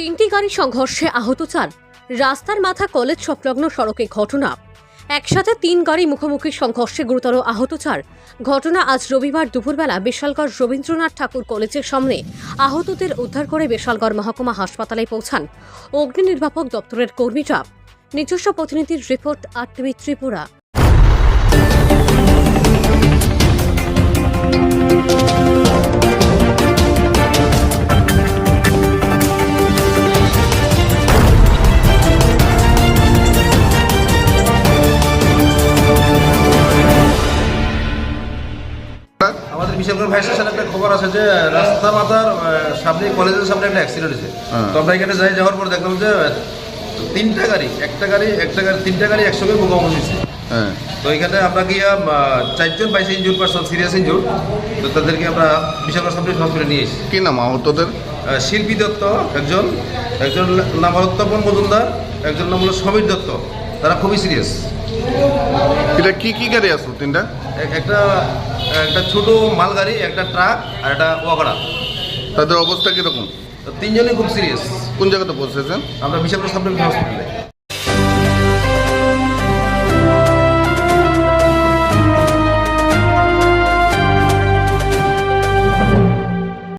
তিনটি গাড়ি সংঘর্ষে আহত চার। রাস্তার মাথা কলেজ সংলগ্ন সড়কে ঘটনা। একসাথে তিন গাড়ি মুখোমুখি সংঘর্ষে গুরুতর আহত চার। ঘটনা আজ রবিবার দুপুরবেলা বিশালগড় রবীন্দ্রনাথ ঠাকুর কলেজের সামনে। আহতদের উদ্ধার করে বিশালগড় মহকুমা হাসপাতালে পৌঁছান। অগ্নি নির্বাপক দপ্তরের কর্মীরা। নিজস্ব প্রতিনিধির রিপোর্ট আর টিভি ত্রিপুরা। স্টেশনে একটা খবর আছে যে রাস্তা মাথার সামনে কলেজের সামনে একটা অ্যাক্সিডেন্ট হয়েছে। তো আমরা এখানে যাই যাওয়ার পর দেখলাম যে তিনটা গাড়ি একটা গাড়ি একটা গাড়ি তিনটা গাড়ি একসঙ্গে মুখোমুখি হয়েছে। হ্যাঁ। তো এখানে আমরা গিয়ে আহ, চারজন পাইছি ইঞ্জুর পার্সন সিরিয়াস ইঞ্জুর তো তাদেরকে আমরা বিশালগড় সামনে হসপিটালে নিয়ে এসেছি। কি নাম আহতদের শিল্পী দত্ত একজন একজন নাম হলো তপন মজুমদার একজন নাম হলো সমীর দত্ত। তারা খুবই সিরিয়াস এটা কি কি গাড়ি আসলো তিনটা? একটা একটা ছোট মালগাড়ি একটা ট্রাক আর একটা ওয়াগড়া। তাদের অবস্থা কীরকম? তো তিনজনই খুব সিরিয়াস কোন জায়গাতে পৌঁছেছেন? আমরা বিশাল সাবডিভিশন হসপিটালে